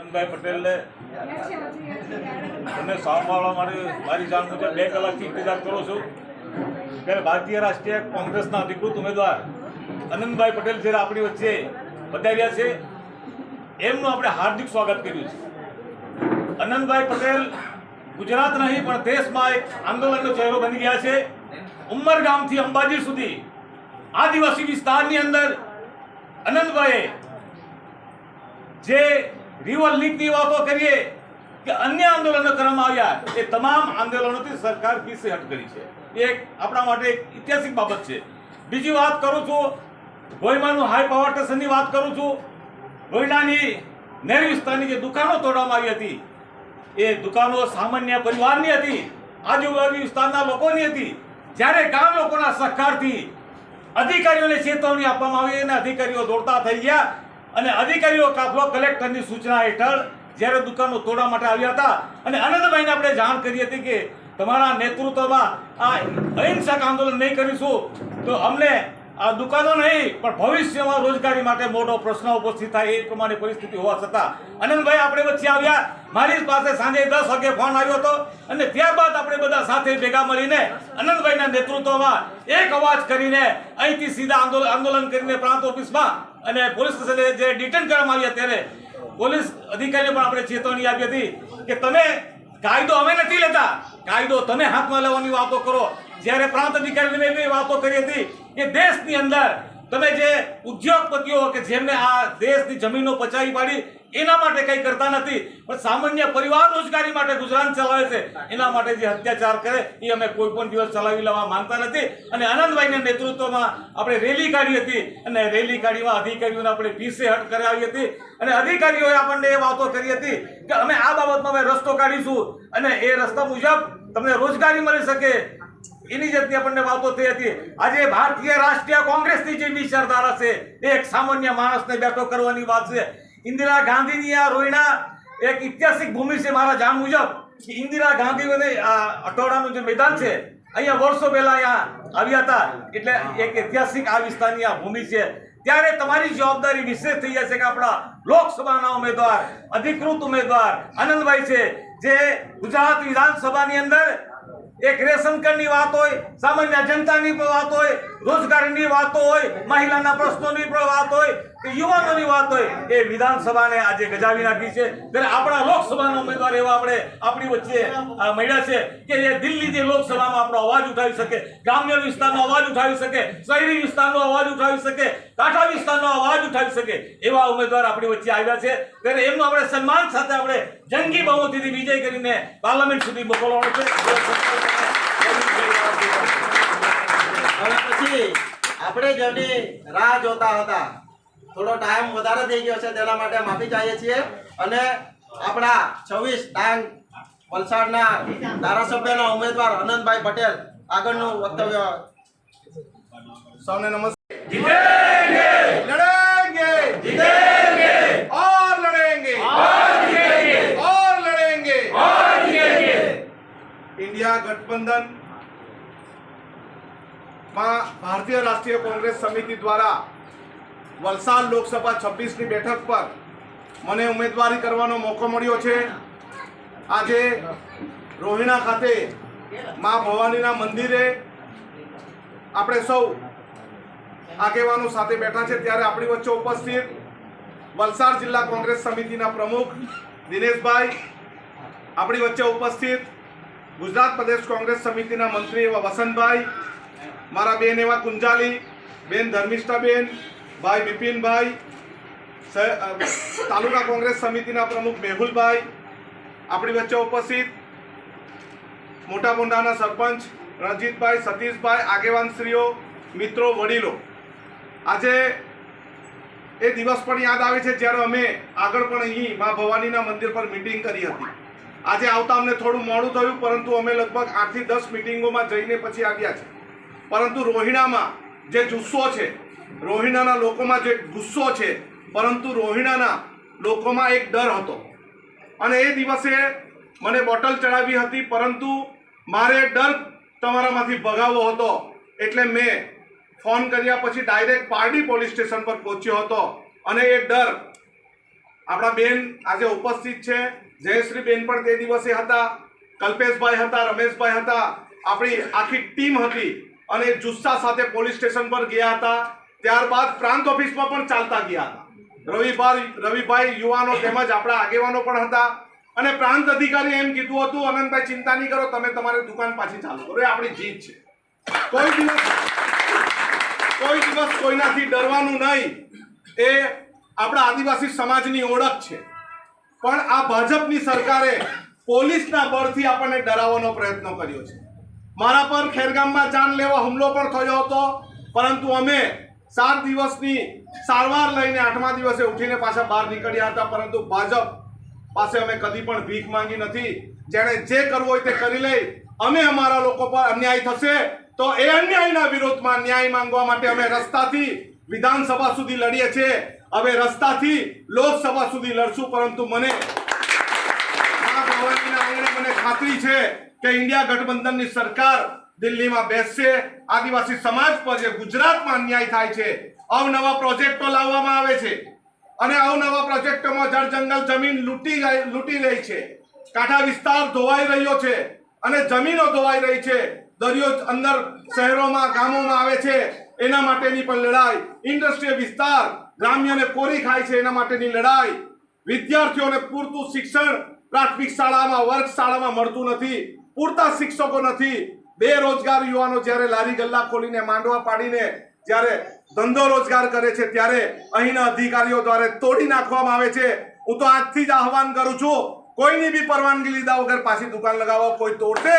ચંદભાઈ પટેલને તમે સાંભળવા માટે મારી જાણ બે કલાકથી ઇંતજાર કરું છું. ત્યારે ભારતીય રાષ્ટ્રીય કોંગ્રેસના અધિકૃત ઉમેદવાર આનંદભાઈ પટેલ જ્યારે આપણી વચ્ચે બતાવ્યા છે, એમનું આપણે હાર્દિક સ્વાગત કર્યું છે. આનંદભાઈ પટેલ ગુજરાત નહીં, પણ દેશમાં એક આંદોલનનો ચહેરો બની ગયા છે. ઉમરગામથી અંબાજી સુધી આદિવાસી વિસ્તારની અંદર આનંદભાઈએ જે રિવર લીકની વાતો કરીએ કે અન્ય આંદોલનો કરવામાં આવ્યા. એ તમામ આંદોલનોથી સરકાર પીસે હટ કરી છે. એક આપણા માટે એક ઐતિહાસિક બાબત છે. બીજી વાત કરું છું ગોયમાનું હાઈ પાવર સ્ટેશનની વાત કરું છું. ગોયડાની નહેર વિસ્તારની જે દુકાનો તોડવામાં આવી હતી, એ દુકાનો સામાન્ય પરિવારની હતી, આજુબાજુ વિસ્તારના લોકોની હતી. જ્યારે ગામ લોકોના સહકારથી અધિકારીઓને ચેતવણી આપવામાં આવી અને અધિકારીઓ દોડતા થઈ ગયા અને અધિકારીઓ કાફલો કલેક્ટરની સૂચના હેઠળ જ્યારે દુકાનો તોડવા માટે આવ્યા હતા, અને આનંદભાઈને આપણે જાણ કરી હતી કે તમારા નેતૃત્વમાં આ અહિંસક આંદોલન નહીં કરીશું, તો અમને આ દુકાનો નહીં, પણ ભવિષ્યમાં રોજગારી માટે મોટો પ્રશ્ન ઉપસ્થિત થાય એ પ્રમાણે પરિસ્થિતિ હોવા છતાં આનંદભાઈ આપણે વચ્ચે આવ્યા, મારી પાસે સાંજે દસ વાગે ફોન આવ્યો હતો, અને ત્યારબાદ આપણે બધા સાથે ભેગા મળીને આનંદભાઈના નેતૃત્વમાં એક અવાજ કરીને અહીંથી સીધા આંદોલન આંદોલન કરીને પ્રાંત ઓફિસમાં અને પોલીસ સ્ટેશને જે ડિટેન કરવામાં આવ્યા ત્યારે પોલીસ અધિકારીને પણ આપણે ચેતવણી આપી હતી કે તમે કાયદો અમે નથી લેતા. કાયદો તમે હાથમાં લેવાની વાતો કરો. જ્યારે પ્રાંત અધિકારીને એવી વાતો કરી હતી કે દેશની અંદર તમે જે ઉદ્યોગપતિઓ કે જેમને આ દેશની જમીનો પચાવી પાડી એના માટે કંઈ કરતા નથી. પણ સામાન્ય પરિવાર રોજગારી માટે ગુજરાન ચલાવે છે. એના માટે જે અત્યાચાર કરે, એ અમે કોઈ પણ દિવસ ચલાવી લેવા માંગતા નથી. અને આનંદભાઈના નેતૃત્વમાં આપણે રેલી કાઢી હતી. અને રેલી કાઢીમાં અધિકારીઓને આપણે પીસે હટ કરાવી હતી. અને અધિકારીઓએ આપણને એ વાતો કરી હતી કે અમે આ બાબતમાં અમે રસ્તો કાઢીશું. અને એ રસ્તા મુજબ તમને રોજગારી મળી શકે. એની જતી આપણને વાતો થઈ હતી. આજે ભારતીય રાષ્ટ્રીય કોંગ્રેસની જે વિચારધારા છે, એ એક સામાન્ય માણસને બેઠો કરવાની વાત છે. ઇન્દિરા ગાંધીની આ રોયણા એક ઐતિહાસિક ભૂમિ છે મારા જાણ મુજબ ઇન્દિરા ગાંધીઓને આ અટોડાનું જે મેદાન છે, અહીંયા વર્ષો પહેલા અહીંયા આવ્યા હતા. એટલે એક ઐતિહાસિક આ વિસ્તારની આ ભૂમિ છે. ત્યારે તમારી જવાબદારી વિશેષ થઈ જશે કે આપણા લોકસભાના ઉમેદવાર, અધિકૃત ઉમેદવાર આનંદભાઈ છે, જે ગુજરાત વિધાનસભાની અંદર એક રેશન કાર્ડની વાત હોય, સામાન્ય જનતાની વાત હોય, રોજગારીની વાતો હોય, મહિલાના પ્રશ્નોની પણ વાત હોય યુવાનોની વાત હોય, એ વિધાનસભાને આજે ગજાવી નાખી છે. ત્યારે આપણા લોકસભાના ઉમેદવાર એવા આપણે, આપણી વચ્ચે મળ્યા છે કે એ દિલ્હીથી લોકસભામાં આપણો અવાજ ઉઠાવી શકે, ગ્રામ્ય વિસ્તારનો અવાજ ઉઠાવી શકે, શહેરી વિસ્તારનો અવાજ ઉઠાવી શકે, કાંઠા વિસ્તારનો અવાજ ઉઠાવી શકે, એવા ઉમેદવાર આપણી વચ્ચે આવ્યા છે. ત્યારે એમનું આપણે સન્માન સાથે આપણે જંગી બહુમતીથી વિજય કરીને પાર્લામેન્ટ સુધી મોકલવાનો છે. આપણે જેની રાહ જોતા હતા થોડો ટાઈમ વધારે થઈ ગયો છે તેના માટે માફી ચાહીએ છીએ. અને આપણા છવ્વીસ ડાંગ વલસાડના ધારાસભ્યના ઉમેદવાર અનંતભાઈ પટેલ આગળનું વક્તવ્ય. સૌને નમસ્કાર. ઓર લડેંગે. ઓર જીતેંગે. ઇન્ડિયા ગઠબંધનમાં ભારતીય રાષ્ટ્રીય કોંગ્રેસ સમિતિ દ્વારા વલસાડ લોકસભા છવ્વીસની બેઠક પર મને ઉમેદવારી કરવાનો મોકો મળ્યો છે. આજે રોહિણા ખાતે મા ભવાનીના મંદિરે આપણે સૌ આગેવાનો સાથે બેઠા છે. ત્યારે આપણી વચ્ચે ઉપસ્થિત વલસાડ જિલ્લા કોંગ્રેસ સમિતિના પ્રમુખ દિનેશભાઈ, આપણી વચ્ચે ઉપસ્થિત ગુજરાત પ્રદેશ કોંગ્રેસ સમિતિના મંત્રી એવા વસંતભાઈ, મારા બેન એવા કુંજાલી, બેન ધર્મિષ્ઠાબેન ભાઈ બિપિનભાઈ તાલુકા કોંગ્રેસ સમિતિના પ્રમુખ મેહુલભાઈ, આપણી વચ્ચે ઉપસ્થિત મોટા મોંડાના સરપંચ રણજીતભાઈ, સતીશભાઈ, આગેવાનશ્રીઓ, મિત્રો, વડીલો. આજે એ દિવસ પણ યાદ આવે છે જ્યારે અમે આગળ પણ અહીં મા ભવાનીના મંદિર પર મિટિંગ કરી હતી. આજે આવતા અમને થોડું મોડું થયું, પરંતુ અમે લગભગ આઠથી દસ મિટિંગોમાં જઈને પછી આવ્યા છે. પરંતુ રોહિણામાં જે જુસ્સો છે રોહિણાના લોકોમાં જે ગુસ્સો છે, પરંતુ રોહિણાના લોકોમાં એક ડર હતો. અને એ દિવસે મને બોટલ ચડાવી હતી, પરંતુ મારે ડર તમારામાંથી ભગાવવો હતો. એટલે મેં ફોન કર્યા પછી ડાયરેક્ટ પારડી પોલીસ સ્ટેશન પર પહોંચ્યો હતો. અને એ ડર આપણા બેન આજે ઉપસ્થિત છે. જયશ્રી બેન પણ તે દિવસે હતા, કલ્પેશભાઈ હતા, રમેશભાઈ હતા. આપણી આખી ટીમ હતી. અને જુસ્સા સાથે પોલીસ સ્ટેશન પર ગયા હતા. ત્યારબાદ પ્રાંત ઓફિસમાં પણ ચાલતા ગયા હતા. રવિભાઈ રવિભાઈ યુવાનો તેમજ આપણા આગેવાનો પણ હતા અને પ્રાંત અધિકારી એમ કીધું હતું, અનંતભાઈ, ચિંતા નહીં કરો, તમે તમારી દુકાન પાછી ચાલુ. કરો એ આપણી જીત છે. કોઈ દિવસ કોઈ દિવસ કોઈનાથી ડરવાનું નહીં. એ આપણા આદિવાસી સમાજની ઓળખ છે. પણ આ ભાજપની સરકારે પોલીસના બળથી આપણને ડરાવવાનો પ્રયત્ન કર્યો છે. મારા પર ખેરગામમાં જાન લેવા હુમલો પણ થયો હતો, પરંતુ અમે સાત દિવસની સારવાર લઈને આઠમા દિવસે ઉઠીને પાછા બહાર નીકળ્યા હતા, પરંતુ ભાજપ પાસે અમે કદી પણ ભીખ માંગી નથી. જેણે જે કરવું હોય તે કરી લઈ, અમે અમારા લોકો પર અન્યાય થશે તો એ અન્યાયના વિરોધમાં ન્યાય માંગવા માટે અમે રસ્તાથી વિધાનસભા સુધી લડીએ છીએ. હવે રસ્તાથી લોકસભા સુધી લડશું, પરંતુ મને મને ખાતરી છે કે ઇન્ડિયા ગઠબંધનની સરકાર દિલ્હીમાં બેસશે. આદિવાસી સમાજ પર જે ગુજરાતમાં અન્યાય થાય છે, અવનવા પ્રોજેક્ટો લાવવામાં આવે છે અને અવનવા પ્રોજેક્ટોમાં જળ જંગલ જમીન લૂંટી લૂંટી રહી છે. કાંઠા વિસ્તાર ધોવાઈ રહ્યો છે અને જમીનો ધોવાઈ રહી છે. દરિયો અંદર શહેરોમાં, ગામોમાં આવે છે. એના માટેની પણ લડાઈ. ઇન્ડસ્ટ્રીયલ વિસ્તાર ગ્રામ્યને કોરી ખાય છે એના માટેની લડાઈ. વિદ્યાર્થીઓને પૂરતું શિક્ષણ પ્રાથમિક શાળામાં વર્ગ શાળામાં મળતું નથી. પૂરતા શિક્ષકો નથી. બેરોજગાર યુવાનો જ્યારે લારી ગલ્લા ખોલીને માંડવા પાડીને જ્યારે ધંધો રોજગાર કરે છે, ત્યારે અહીંના અધિકારીઓ દ્વારા તોડી નાખવામાં આવે છે. હું તો આજથી જ આહવાન કરું છું, કોઈની બી પરવાનગી લીધા વગર પાછી દુકાન લગાવો, કોઈ તોડશે.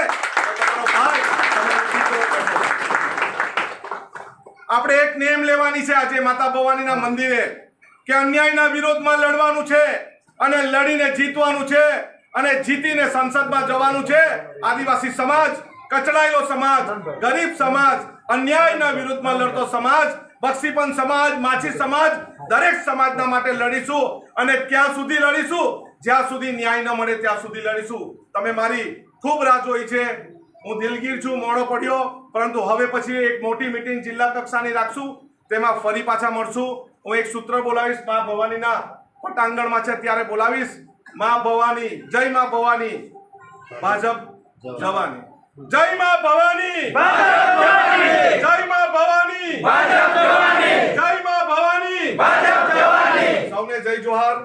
આપણે એક નેમ લેવાની છે આજે માતા ભવાનીના મંદિરે કે અન્યાયના વિરોધમાં લડવાનું છે અને લડીને જીતવાનું છે અને જીતીને સંસદમાં જવાનું છે. આદિવાસી સમાજ કચડાયેલો સમાજ ગરીબ સમાજ અન્યાયના વિરુદ્ધમાં લડતો સમાજ બક્ષીપન સમાજ માછી સમાજ દરેક સમાજના માટે લડીશું અને ક્યાં સુધી લડીશું. જ્યાં સુધી ન્યાય ન મળે ત્યાં સુધી લડીશું. તમે મારી ખૂબ રાહ જોઈ છે. હું દિલગીર છું મોડો પડ્યો પરંતુ હવે પછી એક મોટી મિટિંગ જિલ્લા કક્ષાની રાખશું. તેમાં ફરી પાછા મળશું. હું એક સૂત્ર બોલાવીશ મા ભવાનીના પટાંગણમાં છે ત્યારે બોલાવીશ. મા ભવાની જય મા ભવાની. ભાજપ જવાની. જય માં ભવાની. જય માં ભવાની જય માં ભવાની. સૌને જય જોહાર.